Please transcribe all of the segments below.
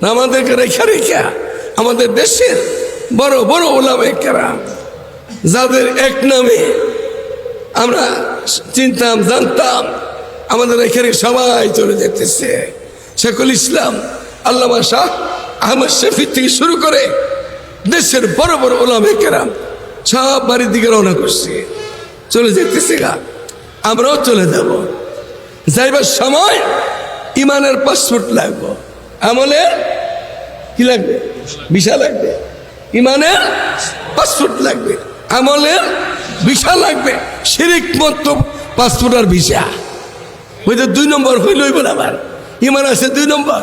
আমাদেরকে রেখা রেখা। আমাদের দেশের বড় বড় ওলামে কেরাম, যাদের এক নামে আমরা চিনতাম, জানতাম, আমাদের এখানে সবাই চলে যেতেছে। শেখুল ইসলাম, আল্লামা শাহ আহমদ শফি থেকে শুরু করে দেশের বড় বড় ওলামে কেরাম সব বাড়ির দিকে রওনা করছে। চলে যেতেছে গা। আমরাও চলে যাব। যাইবার সময় ইমানের পাসপোর্ট লাগবো। আমলের কি লাগবে? ভিসা লাগবে। ইমানের পাসপোর্ট লাগবে। আমলের ভিসা লাগবে। শিরিক মত পাসপোর্ট আর ভিসা ওই যে দুই নম্বর হইলই বলে আবার। ইমান আছে দুই নম্বর।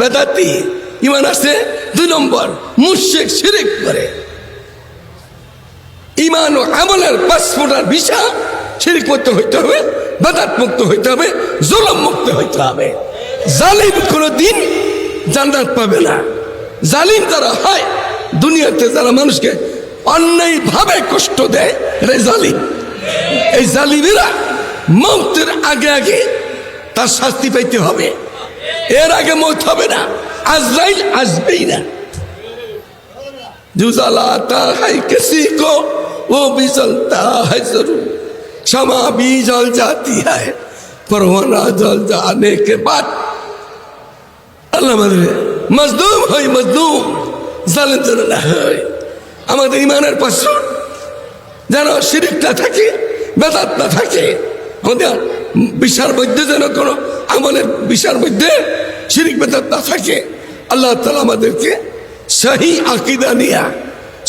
বেদাতি, ইমান আছে দুই নম্বর। মুশেক শিরিক করে। ইমান ও আমলের পাসপোর্ট আর ভিসা শিরিক মুক্ত হইতে হবে, বেদাত মুক্ত হইতে হবে, জোলম মুক্ত হইতে হবে। জালিম কোনো দিন জান্নাত পাবে না জালিম যারা হয় দুনিয়াতে যারা মানুষকে অন্যায়ভাবে কষ্ট দেয় এটা জালিম এই জালিমেরা মৌতের আগে আগে তার শাস্তি পাইতে হবে এর আগে মৌত হবে না আজরাইল আসবেই না जो जलाता है किसी को वो भी जलता है जरूर क्षमा भी जल जाती है परवाना जल जाने के बाद আল্লাহ আমাদের মজদুম হই মজদুম জালেম যেন না হয়। আমাদের ইমানের পাসপোর্ট যেন শিরিকটা থাকে, বেদাত না থাকে। আমাদের বিশার মধ্যে যেন কোনো আমলের বিশার মধ্যে শিরিক, বেদাত না থাকে। আল্লাহ তালা আমাদেরকে সহি আকিদা নিয়া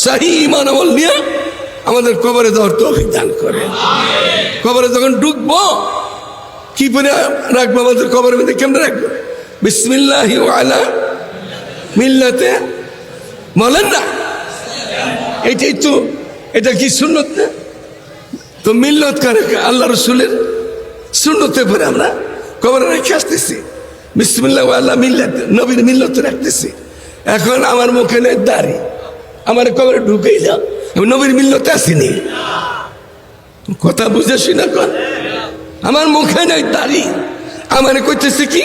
সহি ইমান আমল নিয়ে আমাদের কবরে যাওয়ার তো অভিযান করে। কবরে যখন ঢুকবো, কি করে রাখব আমাদের কবরের মধ্যে? কেমনে রাখব? বিসমিল্লাহ আলা মিল্লাতে বলেন না এটাই তো এটা কি সুন্নত না? তো মিল্লত করে? আল্লাহ রসুলের শূন্যতে পরে আমরা কবরে রেখে আসতেছি। বিসমিল্লাহ আল্লাহ মিল্লাত, নবীর মিল্লত রাখতেছি। এখন আমার মুখে নেই দাড়ি। আমার কবরে ঢুকেই যাও। আমি নবীর মিল্লতে আসিনি। কথা বুঝেছি না কর। আমার মুখে নেই দাড়ি। আমার কইতেছে কি?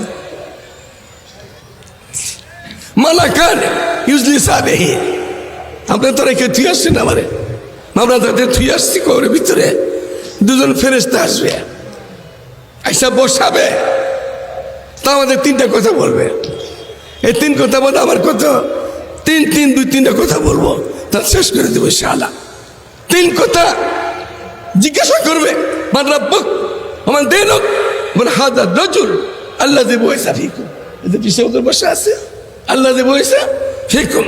মালাকান, ইউজলি সাবেহি আপনি তো রেখে থুই আসছেন আমারে। আমরা তাদের থুই আসছি কবরের ভিতরে। দুজন ফেরেস্তা আসবে। আইসা বসাবে। তা আমাদের তিনটা কথা বলবে। এই তিন কথা বলতে আমার কত? তিন তিন, দুই, তিনটা কথা বলব। তার শেষ করে দেবো শালা তিন কথা জিজ্ঞাসা করবে। মান আমার দেনক। আমার হাজার রজুল আল্লাহ দেবো এসা ফিকুম এতে পিছিয়ে বসে আছে। আল্লাহ দেবো এসা ফিকুম।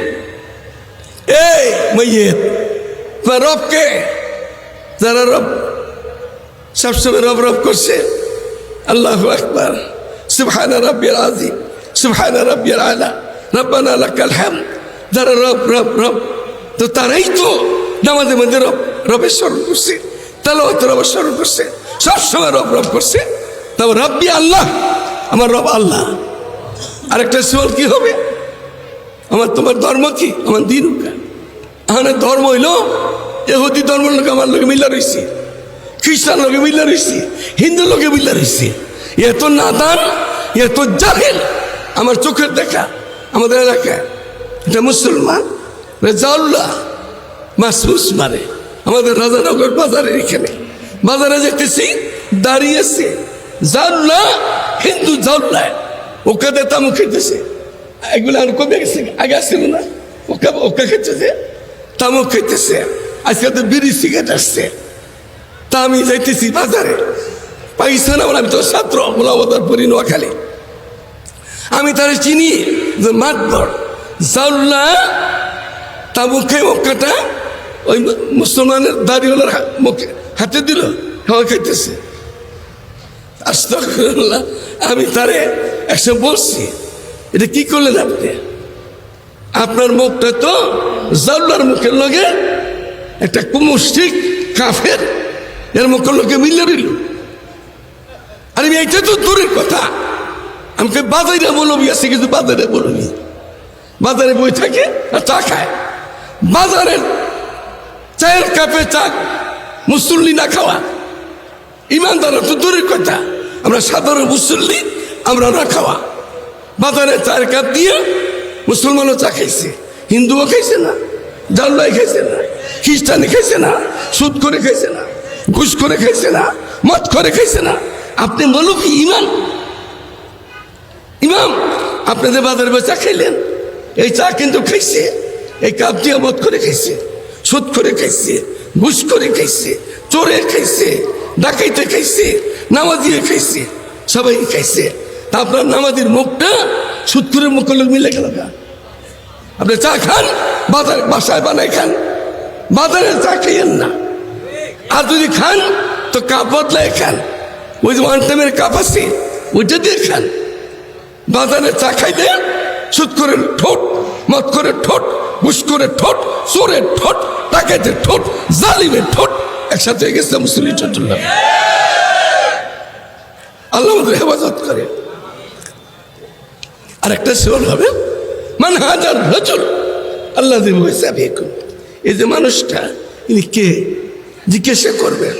এই মাইয়ের তোমার রবকে, যারা রব, সবসময় রব রব করছে, আল্লাহ আকবার। সুবহানা রাব্বিল আযীম, সুবহানা রাব্বিল আলা, রব্বানা লাকাল হামদ। যারা রব রব রব, তো তারাই তো নামাজের মধ্যে রব, রবের স্মরণ করছে তাহলে তো রবের স্মরণ করছে, সবসময় রব রব করছে। তারপর রব্বি আল্লাহ, আমার রব আল্লাহ। আরেকটা সওয়াল কি হবে? আমার তোমার ধর্ম কি? আমার দিন আমার ধর্ম হইল এহুদি ধর্ম লোক আমার লোকে মিল্লা রয়েছে খ্রিস্টান লোকে মিল্লা রয়েছে হিন্দু লোকে মিল্লা রয়েছে এত নাদান এত জাহেল। আমার চোখের দেখা, আমাদের এলাকায়। এটা মুসলমান রেজাউল্লাহ মাসুস মারে। আমাদের রাজানগর বাজারে এখানে। বাজারে যেতেছি দাঁড়িয়েছে। জাউল্লা হিন্দু জাউল্লা দিয়ে তামুক খেতেছে এগুলো কমে আগে আসছিল না। ওকে ওকে খেতেছে তামুক খেতেছে। আজকে তো বিড়ি সিগারেট আসছে। তা আমি যাইতেছি বাজারে। পাকিস্তান আমার, আমি তো ছাত্র গোলাবদারপুরি নোয়াখালী। আমি তারা চিনি যে মাতবর। জাউল্লা তা মুখে মক্কাটা ওই মুসলমানের দাড়িওয়ালার মুখে হাতে দিল, খাওয়া খাইতেছে। আস্তাগফিরুল্লাহ, আমি তারে একসময় বলছি, এটা কি করলেন আপনি? আপনার মুখটা তো জাউলার মুখের লগে একটা কুমুষ্টিক কাফের, এর মুখের লগে মিলে রইল আরে এইটা তো দূরের কথা। আমাকে বাজারে বলবি আছে কিন্তু বাজারে বলবি বাজারে বই থাকে আর চা খায়। বাজারের চায়ের কাপে চা, মুসল্লি না খাওয়া। ইমানদার তো দূরের কথা। আমরা সাধারণ মুসল্লি আমরা না খাওয়া। বাজারে চায়ের কাপ দিয়ে মুসলমানও চা খাইছে। হিন্দুও খাইছে না জাল্লাই খাইছে না খ্রিস্টানি খাইছে না, সুদ করে খাইছে না, ঘুষ করে খাইছে না, মদ করে খাইছে না। আপনি বলো কি ইমান ইমাম আপনাদের বাজারে চা খাইলেন, এই চা কিন্তু খাইছে, এই কাপ দিয়ে মদ করে খাইছে, সুদ করে খাইছে, ঘুষ করে খাইছে, চোরে খাইছে ডাকাইতে খাইছে, নামাজিয়ে খাইছে, সবাই খাইছে। তা আপনার নামাজির মুখটা করে মুখ করলে মিলে গেল আপনি চা খান, বাজার বাসায় বানাই খান, বাজারে চা খাইয়েন না। আর যদি খান, তো কাপ বদলায় খান। ওই যে ওয়ান টাইমের কাপ আছে, ওইটা দিয়ে খান। বাজারে চা খাইতে সুদ করে ঠোঁট মদ করে ঠোঁট ঘুষ করে ঠোঁট চোরে ঠোঁট টাকাইতে ঠোঁট, জালিমের ঠোঁট একসাথে গেছে মুসলিম চট্টগ্রাম। আল্লাহ আমাদের হেফাজত করে। আর একটা সেবন হবে, মান হাজার রজল, আল্লাহ এই যে মানুষটা, ইনি কে? জিজ্ঞাসা করবেন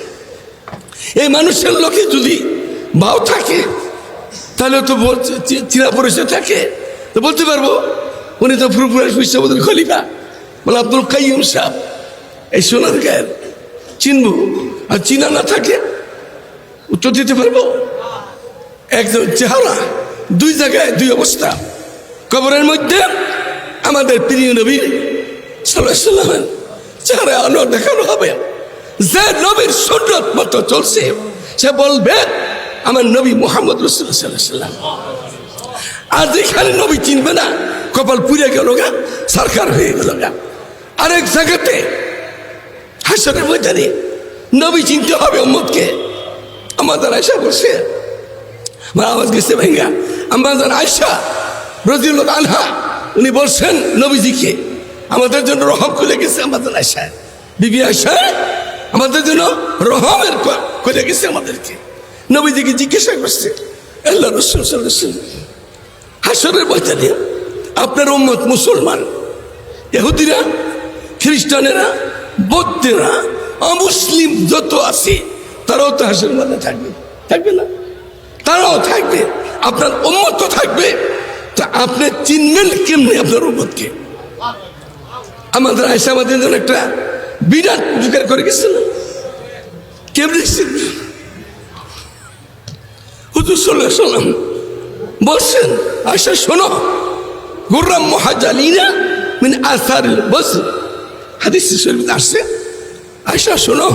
এই মানুষের লোকে যদি বাও থাকে, তাহলে তো বলছে, চি- পরিচয় থাকে। তো বলতে পারব, উনি তো ফুরফুরা বিশ্ববুদ্র খলিফা বলে আব্দুল কাইম সাহ এই সোনার গায়ের চিনবো? আর চিনা না থাকে উত্তর দিতে পারব? একজন চেহারা, দুই জায়গায় দুই অবস্থা। কবরের মধ্যে আমাদের প্রিয় নবীর সাল্লামের চেহারা আলো দেখানো হবে। যে নবীর সুন্নত মতো চলছে, সে বলবে, আমার নবী মোহাম্মদ রসুল্লাহ সাল্লাহ সাল্লাম আর যেখানে নবী চিনবে না, কপাল পুড়ে গেল গা সরকার হয়ে গেল গা। আরেক জায়গাতে হাসনের ময়দানে নবী চিনতে হবে উম্মদকে আমাদের আয়সা বসে আমার আওয়াজ গেছে ভাইঙ্গা। আমাদের আয়সা রজিউল আনহা, উনি বলছেন, নবীজিকে, আমাদের জন্য রহম খুলে গেছে আমাদের আয়সা বিবি আয়সা আমাদের জন্য রহমের খুলে গেছে আমাদেরকে। নবীজিকে জিজ্ঞাসা করছে, আল্লাহ রসুল সাল্লাল্লাহু হাসরের ময়দানে আপনার উম্মত মুসলমান এহুদিরা খ্রিস্টানেরা বৌদ্ধেরা অমুসলিম যত আছে, তারাও তো হাসের থাকবে। থাকবে না? তারাও থাকবে। আপনার উম্মত তো থাকবে। তা আপনি চিনবেন কেমনি আপনার উম্মতকে? আমাদের আয়সা আমাদের জন্য একটা বিরাট জোগাড় করে গেছে না? কেমনি হুজুর বলছেন আয়সা শোনো, গুর্রাম মহাজালিনা মিন আসার বস হাদিস শরীফ আসছে। আয়সা, শোনো।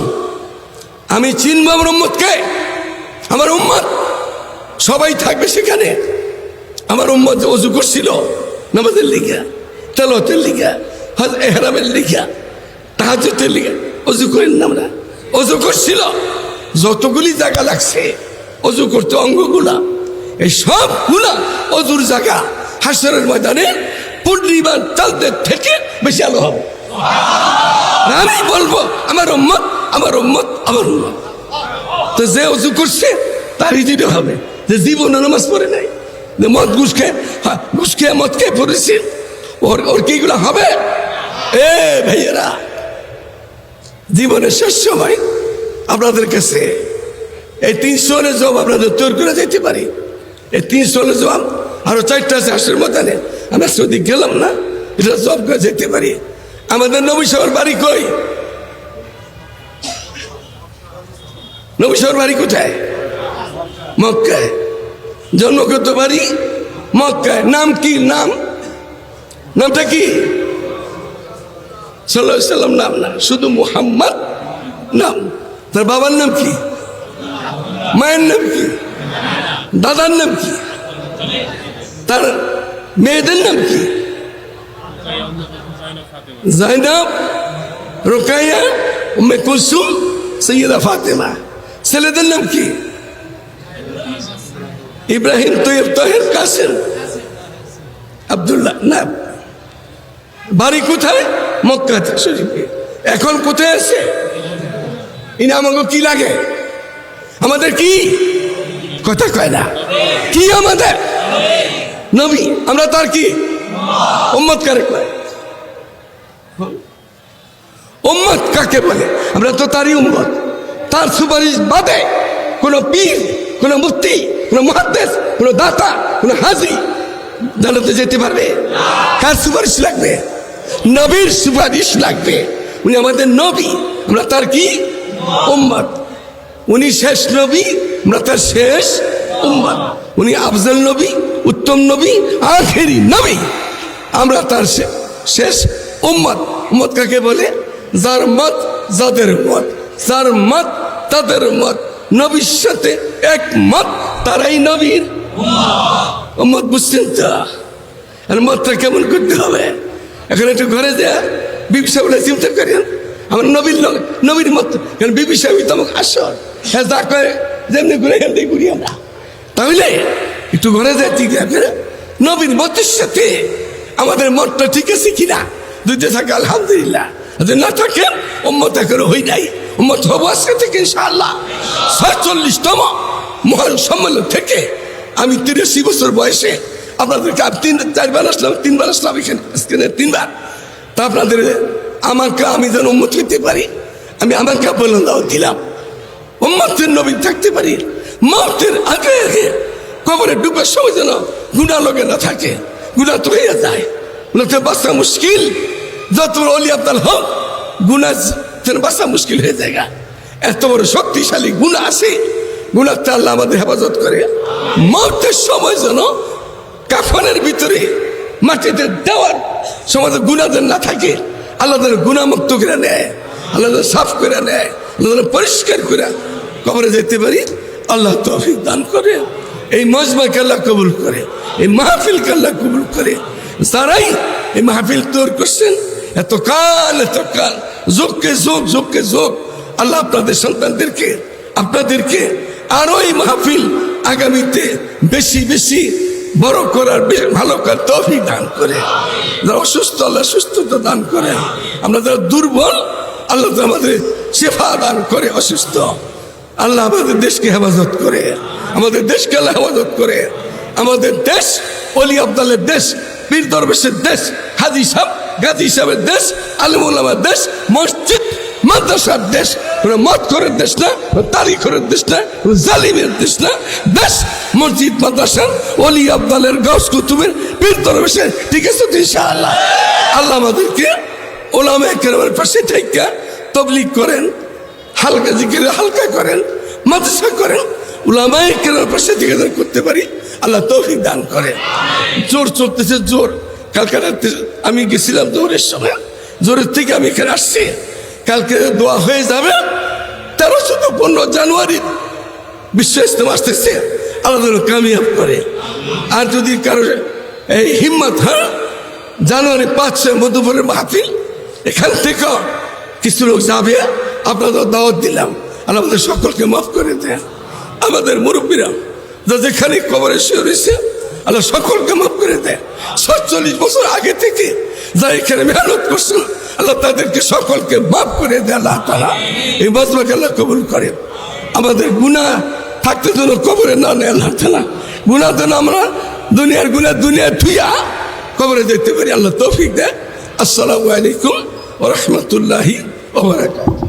আমি চিনব আমার উম্মতকে। আমার উম্মত। সবাই থাকবে সেখানে। আমার উম্মত অজু করছিল নামাজের লিগা তেলতের লিখা হজ এহরামের লিগা তাহাজতের লিখা অজু করেন না আমরা। অজু করছিল, যতগুলি জায়গা লাগছে, অজু করতে অঙ্গগুলা, এই সবগুলা অজুর জায়গা হাসরের ময়দানে পূর্ণিমার চালদের থেকে বেশি আলো হবে। আমি বলব আমার উম্মত আমার উম্মত আমার উম্মত। তো যে অজু করছে তারই দিতে হবে। যে জীবনে নামাজ পড়ে নাই যে মদ ঘুষ খেয়ে হ্যাঁ, ঘুষ খেয়ে মদ খেয়ে পড়েছে ওর ওর কি এগুলো হবে? এ ভাইয়েরা জীবনের শেষ সময় আপনাদের কাছে এই তিনশো জব আপনাদের তৈরি করে যেতে পারি। এই তিনশো জব আরও চারটা আছে হাসের মতানে। আমরা সৌদি গেলাম না এটা জব করে যেতে পারি। আমাদের নবী সাহের বাড়ি কই? নবী সাহের বাড়ি কোথায়? মক্কায়। জন্মগত বাড়ি মক্কায়। নাম কি? নাম? নামটা কি? সাল্লাম নাম না, শুধু মুহাম্মদ নাম। তার বাবার নাম কি? মায়ের নাম কি? দাদার নাম কি? তার মেয়েদের নাম কি? জাইনাব রোকাইয়া উম্মে কুলসুম সৈয়দা ফাতেমা ছেলেদের নাম কি ইব্রাহিম তৈয়ব তহের কাসেম আবদুল্লাহ না বাড়ি কোথায়? মক্কাতে শরীফে এখন কোথায় আছে? ইনি আমাকে কি লাগে? আমাদের কি? কথা কয় না। কি আমাদের? নবী। আমরা তার কি? উম্মত কারে কয়? উম্মত কাকে বলে? আমরা তো তারই উম্মত। তার সুপারিশ বাদে কোন পীর, কোন মুফতি, কোন মহাদ্দেশ কোন দাতা, কোন হাজি জানাতে যেতে পারবে? কার সুপারিশ লাগবে? নবীর সুপারিশ লাগবে। উনি আমাদের নবী, আমরা তার কি? উম্মত। উনি শেষ নবী, আমরা তার শেষ উম্মত। উনি আফজল নবী, উত্তম নবী, আখেরি নবী, আমরা তার শেষ উম্মত। উম্মত কাকে বলে? যার মত যাদের মত যার মত তাদের মত। নবীর সাথে এক মত তারাই নবীর। উম্মত বুঝছেন তো। আর মতটা কেমন করতে হবে? এখন একটু ঘরে যা বিবিসা বলে চিন্তা করেন আমার নবীর লোক নবীর মত। কারণ বিবিসা তো আমাকে আসর হ্যাঁ যা করে যেমনি ঘুরে এমনি ঘুরি আমরা তাহলে একটু ঘরে যায় ঠিক আছে নবীর মতের সাথে আমাদের মতটা ঠিক আছে কিনা? দুইটা থাকে আলহামদুলিল্লাহ। না থাকে, উম্মত এখনও হই নাই। উম্মত হব আজকে থেকে, ইনশাআল্লাহ। ছয়চল্লিশতম মহান সম্মেলন থেকে আমি তিরাশি বছর বয়সে আপনাদেরকে তিন চারবার আসলাম, তিনবার আসলাম এখানে আজকে তিনবার। তা আপনাদের আমাকে আমি যেন উন্মত হইতে পারি, আমি আমাকে বলে দাও দিলাম। উম্মতের নবী থাকতে পারি মতের আগে আগে কবরে ডুবার সময় যেন গুণা লগে না থাকে। গুণা তো হয়ে যায়। গুণাতে বাঁচা মুশকিল। যত বড় অলি আব্দাল হোক গুণা মুশকিল হয়ে যায়। এত বড় শক্তিশালী গুণা আছে গুণাতে আল্লাহ আমাদের হেফাজত করে মতের সময় যেন কাফনের ভিতরে মাটিতে দেওয়ার সমাজে গুণাদের না থাকে, আল্লাহ গুণামুক্ত করে নেয়, আল্লাহ সাফ করে নেয়, আল্লাহ পরিষ্কার করে কবরে যেতে পারি, আল্লাহ তৌফিক দান করে, এই মজমাকে আল্লাহ কবুল করে, এই মাহফিলকে আল্লাহ কবুল করে যারাই এই মাহফিল তোর করছেন এত কাল এত কাল। যোগকে যোগ যোগকে যোগ আল্লাহ আপনাদের সন্তানদেরকে, আপনাদেরকে আরও এই মাহফিল আগামীতে বেশি বেশি বড় করার ভালো করার তফিক দান করে। যারা অসুস্থ, আল্লাহ সুস্থতা দান করে। আমরা যারা দুর্বল, আল্লাহ তো আমাদের সেফা দান করে অসুস্থ। আল্লাহ আমাদের দেশকে হেফাজত করে। আমাদের দেশকে আল্লাহ হেফাজত করে। আমাদের দেশ, অলি আবদালের দেশ বীর দরবেশের দেশ, হাজি সাহ গাজী সাহেবের দেশ, আলিমুল্লামের দেশ, মসজিদ, মাদ্রাসার দেশ মত করার দেশ না, কোনো তারিখের দেশ না জালিমের দেশ না। দেশ, মসজিদ মাদ্রাসার অলি আবদালের গাছ কুতুবের বীর দরবেশের ঠিক আছে ইনশাআল্লাহ? আল্লাহ আমাদেরকে ওলামা কেরামের পাশে থেকে তবলিগ করেন, হালকা জিকির, হালকা করেন, মাদ্রাসা করেন উলামায়ে কেরামের পাশে যেন করতে পারি, আল্লাহ তৌফিক দান করে জোর চলতেছে, জোর। কালকে আমি গেছিলাম জোরের সময়। জোরের থেকে আমি এখানে আসছি। কালকে দোয়া হয়ে যাবে। তেরো চোদ্দ, পনেরো জানুয়ারি বিশ্ব ইস্তেমা আসতেছে। আল্লাহ কামিয়াব করে। আর যদি কারও এই হিম্মত হ্যাঁ জানুয়ারি পাঁচ ছয় মধুপুরের মাহফিল, এখান থেকে কিছু লোক যাবে। আপনাদের দাওয়াত দিলাম। আর আমাদের সকলকে মাফ করে দেন। আমাদের মুরব্বীরা যেখানে কবরে শুয়ে রয়েছে আল্লাহ সকলকে মাফ করে দেয় সাতচল্লিশ বছর আগে থেকে যা এখানে মেহনত করছেন আল্লাহ তাদেরকে সকলকে মাফ করে দেয় আল্লাহ তারা এই মজমাকে আল্লাহ কবুল করেন। আমাদের গুণা থাকতে যেন কবরে না নেয় আল্লাহ তালা গুণা যেন আমরা দুনিয়ার গুণা দুনিয়া থুইয়া কবরে যেতে পারি, আল্লাহ তৌফিক দেয় আসসালামু আলাইকুম রহমতুল্লাহি ওবরাকাতুহু